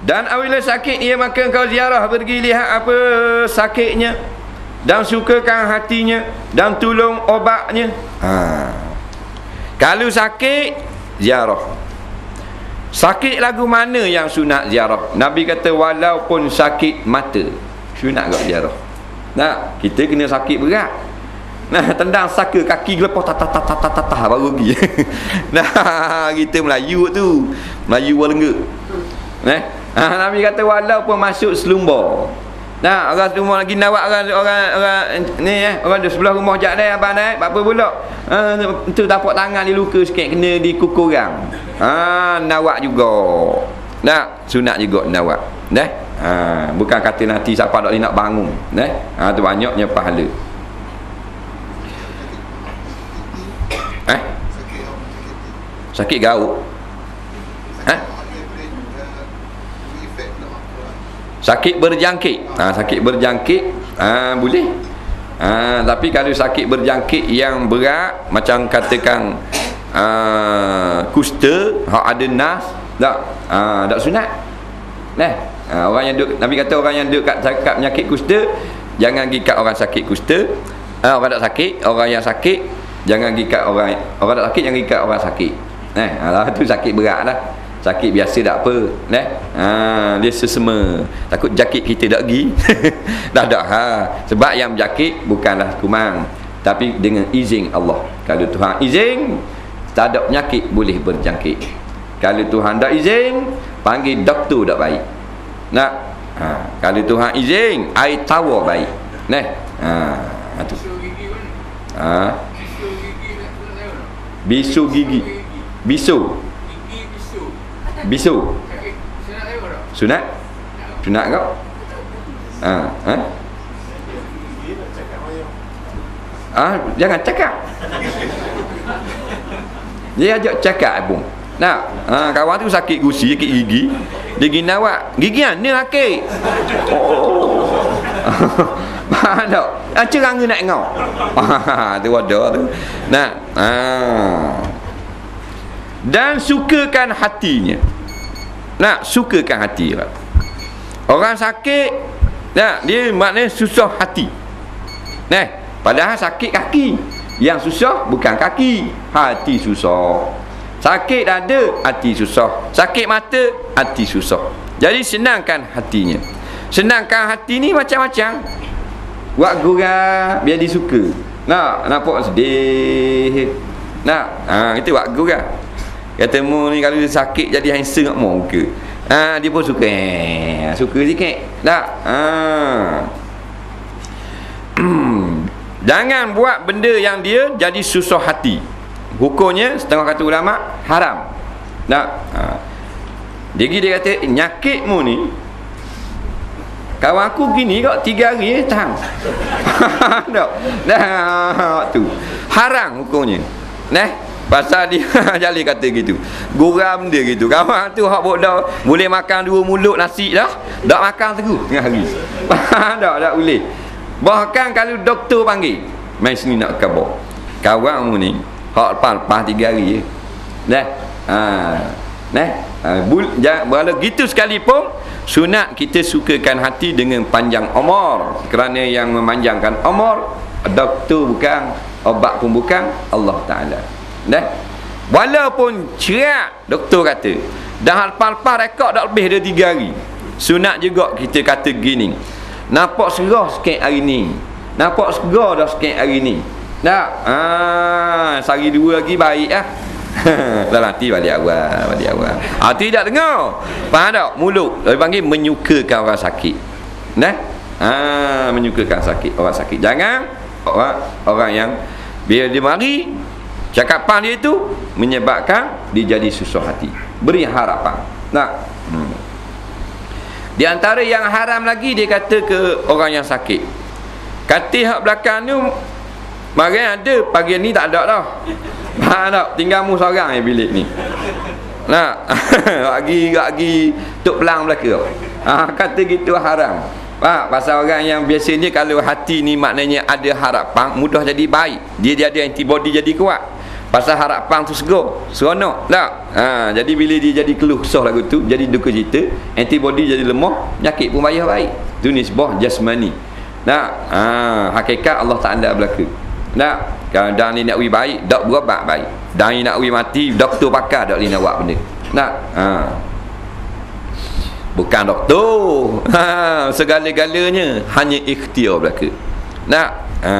Dan apabila sakit ia maka kau ziarah pergi lihat apa sakitnya dan sukakan hatinya dan tolong obatnya. Ha. Kalau sakit ziarah. Sakit lagu mana yang sunat ziarah? Nabi kata walaupun sakit mata sunat gak ziarah. Nah, kita kena sakit berat. Nah, tendang saka kaki gelepas ta ta ta ta ta ta baru pergi. nah, kita Melayu tu. Melayu walengga. Eh? Ha, Nabi kata walaupun masuk selumba. Nah, orang semua lagi nawak orang orang orang ni eh, orang di sebelah rumah jak dah abang dah, apa pula? Ha, tu tapak tangan dia luka sikit kena di kuku orang. Ha, nawak juga. Nah, sunat juga nawak. Dah. Ha, bukan kata nanti siapa dak nak bangun. Dah. Ha, tu banyaknya pahala. Eh? Sakit gauk. Ha? Sakit berjangkit. Ha, sakit berjangkit ha, boleh. Ha, tapi kalau sakit berjangkit yang berat macam katakan ha, kusta, hak ada nas, tak ha, tak sunat. Nah, ha, orang yang duk Nabi kata orang yang duk kat, kat penyakit kusta jangan gikat orang sakit kusta. Ha, orang tak sakit, orang yang sakit jangan gikat orang orang tak sakit jangan gikat orang sakit. Nah, ha, tu sakit berat lah sakit biasa tak apa eh ha dia sesama takut jakit kita tak pergi. Dah dah ha. Sebab yang berjakit bukanlah kumang tapi dengan izin Allah. Kalau Tuhan izin tak ada penyakit boleh berjangkit. Kalau Tuhan tak izin panggil doktor tak baik. Nak? Ha. Kalau Tuhan izin air tawar baik neh? Ha tu. Ha? Bisu gigi. Bisu Bisu Sunat Sunat kau Ha Ha Ah, jangan cakap. Dia ajak cakap pun. Nah, ha, kawan tu sakit gusi, sakit gigi. Dia gini awak. Gigi ni laki. Oh. Tak? Ah, cerang nak ngau. Ha, tu ada tu. Nah, ha dan sukakan hatinya. Nak sukakan hati orang sakit nak dia maknanya susah hati. Nah padahal sakit kaki. Yang susah bukan kaki hati susah. Sakit dada hati susah. Sakit mata hati susah. Jadi senangkan hatinya. Senangkan hati ni macam-macam. Buat gurau biar dia suka. Nak nampak sedih. Nak ha, itu buat gurau Kata mu ni kalau dia sakit jadi handsome kat muka. Ha, dia pun suka. Eh, suka sikit. Tak? Ha. Jangan buat benda yang dia jadi susah hati. Hukumnya setengah kata ulama haram. Tak? Ha. Jadi dia kata nyakitmu ni Kawan aku gini kok tiga hari eh, tahan. tak? Dah tu. Haram hukumnya. Nah, Pasal dia jali kata gitu. Guram dia gitu. Kawan tu hak bodoh boleh makan dua mulut nasi dah. Tak makan terus tengah hari. tak tak boleh. Bahkan kalau doktor panggil, mai sini nak khabar. Kawan mu ni hak lepas lepas tiga hari je. Dah. Ha. Nah, ha. kalau gitu sekalipun sunat kita sukakan hati dengan panjang umur kerana yang memanjangkan umur doktor bukan obat pun bukan Allah Taala Dah. Walaupun cerak doktor kata dah lepas-lepas rekod dah lebih dari tiga hari. Sunat juga kita kata gini. Nampak serah sikit hari ni. Nampak segar dah sikit hari ni. Tak? Ah, sehari dua lagi baik ah. Dah nanti balik awal, balik awal. Ah tidak dengar. Faham tak? Mulut. Dia panggil menyukakan orang sakit. Nah? Ah, menyukakan sakit orang sakit. Jangan orang orang yang bila dia mari Cakapan dia itu menyebabkan dia jadi susah hati. Beri harapan. Nah. Hmm. Di antara yang haram lagi dia kata ke orang yang sakit. Kata hak belakang tu mari ada pagi ni tak ada dah. Ha tak tinggal mu seorang yang bilik ni. Nah, lagi lagi tok pelang belaka. Ha kata gitu haram. Pak, pasal orang yang biasanya kalau hati ni maknanya ada harapan, mudah jadi baik. Dia jadi antibody jadi kuat. Pasal harapan tu segar seronok tak? Ha, jadi bila dia jadi keluh kesah lagu tu jadi duka cita antibody jadi lemah penyakit pun bayar baik. Tu nisbah jasmani. Tak? Ha, hakikat Allah tak ada berlaku. Tak? Kalau dan ni nak wi baik dak berobat baik. Dan ni nak wi mati doktor pakar dak ni nak buat benda. Tak? Ha. bukan doktor. Ha, segala-galanya hanya ikhtiar berlaku. Tak? Ha.